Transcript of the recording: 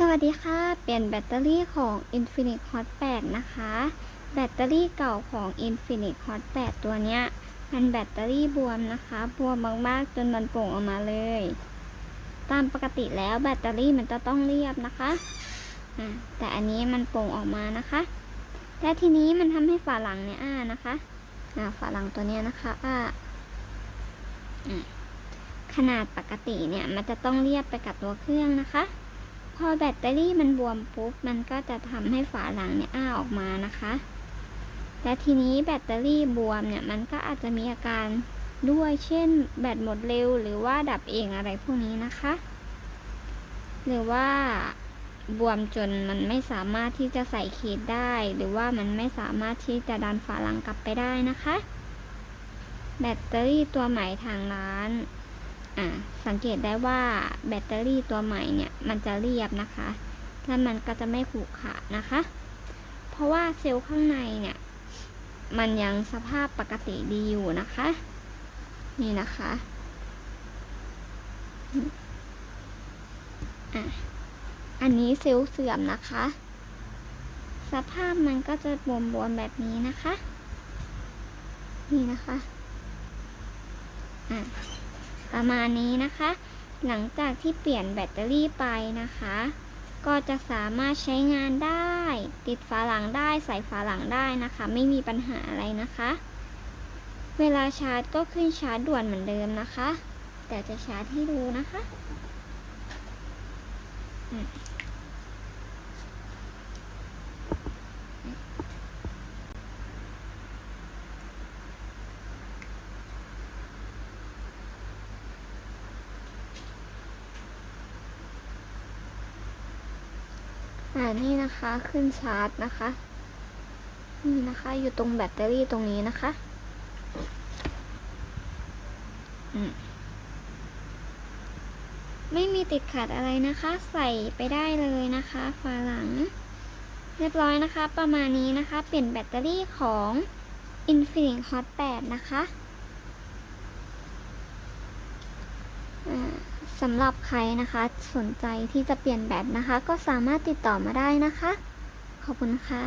สวัสดีค่ะ เปลี่ยนแบตเตอรี่ของ Infinix Hot 8 นะคะ แบตเตอรี่เก่าของ Infinix Hot 8 ตัวเนี้ย มันแบตเตอรี่บวมนะคะ บวมมากๆ จนมันโป่งออกมาเลย ตามปกติแล้วแบตเตอรี่มันจะต้องเรียบนะคะแต่อันนี้มันโป่งออกมานะคะและทีนี้มันทำให้ฝาหลังเนี่ยอ้านะคะฝาหลังตัวเนี้ยนะคะอ้าขนาดปกติเนี่ยมันจะต้องเรียบไปกับตัวเครื่องนะคะ พอแบตเตอรี่มันบวมปุ๊บ มันก็จะทำให้ฝาหลังเนี่ยอ้าออกมานะคะ และทีนี้แบตเตอรี่บวมเนี่ยมันก็อาจจะมีอาการด้วยเช่น แบตหมดเร็วหรือว่าดับเองอะไรพวกนี้นะคะ หรือว่าบวมจนมันไม่สามารถที่จะใส่ขีดได้ หรือว่ามันไม่สามารถที่จะดันฝาหลังกลับไปได้นะคะ แบตเตอรี่ตัวใหม่ทางร้าน อ่าสังเกตได้ว่าแบตเตอรี่ตัวใหม่เนี่ยมันจะเรียบนะคะแล้วมันก็จะไม่ขรุขระนะคะ เพราะว่าเซลล์ข้างในเนี่ยมันยังสภาพปกติดีอยู่นะคะ นี่นะคะอะอันนี้เซลล์เสื่อมนะคะ สภาพมันก็จะบวมๆแบบนี้นะคะ นี่นะคะอะ ประมาณนี้นะคะ หลังจากที่เปลี่ยนแบตเตอรี่ไปนะคะ ก็จะสามารถใช้งานได้ ติดฝาหลังได้ใส่ฝาหลังได้นะคะ ไม่มีปัญหาอะไรนะคะ เวลาชาร์จก็ขึ้นชาร์จด่วนเหมือนเดิมนะคะ แต่จะชาร์จให้ดูนะคะ อ่านี่นะคะขึ้นชาร์จนะคะ นี่นะคะอยู่ตรงแบตเตอรี่ตรงนี้นะคะมไม่มีติดขัดอะไรนะคะ ใส่ไปได้เลยนะคะฝาหลัง เรียบร้อยนะคะ ประมาณนี้นะคะ เปลี่ยนแบตเตอรี่ของ Infinix Hot 8 นะคะอ่า สำหรับใครนะคะสนใจที่จะเปลี่ยนแบตนะคะ ก็สามารถติดต่อมาได้นะคะ ขอบคุณค่ะ